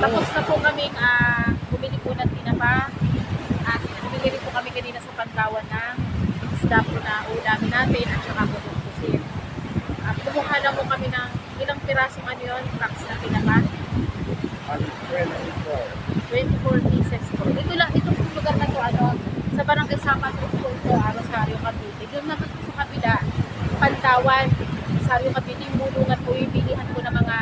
Tapos na po kaming ah, bumili po ng tinapa. At bumili rin po kami kanina sa Pantawan ng isda po na ulamin natin at saka po pusin. At kumuha lang po kami ng ilang pirasong ano yun, packs na tinapa. 24 pieces po. Dito lang, ito po lugar na to, ano, sa Barangay Samas po ah, Rosario, Cavite. Doon naman po sa kabila, Pantawan, Rosario, Cavite, yung mulungan po, yung bilihan po ng mga,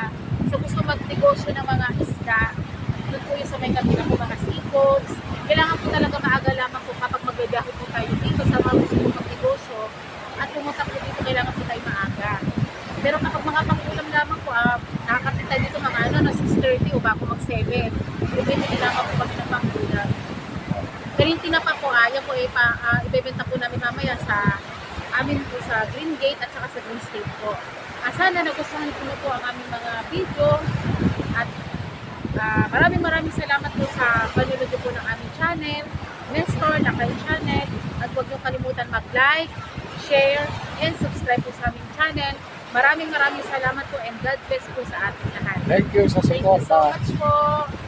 sa gusto magnegosyo ng mga isda, doon po yung sa may kabila po mga seafoods. Kailangan po talaga maaga lamang po kapag magbibiyahe po tayo dito sa mga gusto po magnegosyo at pumunta po dito, kailangan po tayo maaga. Pero kapag mga pangulam lamang po, ah, nakakapit tayo dito mga ano, na 6.30 o bako mag 7. Bumili lamang po kami ng pangulam. Pero yung tinapa po, ah, yan po ipa, ah, ibebenta po namin mamaya sa amin po sa Green Gate at saka sa Green State po. Ah, sana nagustuhan po po ang aming mga video at ah, maraming maraming salamat po sa panunod po ng aming channel, Nestor, Lakay Channel, at huwag niyo kalimutan mag-like, share, and subscribe po sa aming channel. Maraming maraming salamat po and God bless po sa ating lahat. Thank you sa Thank you so support. much po.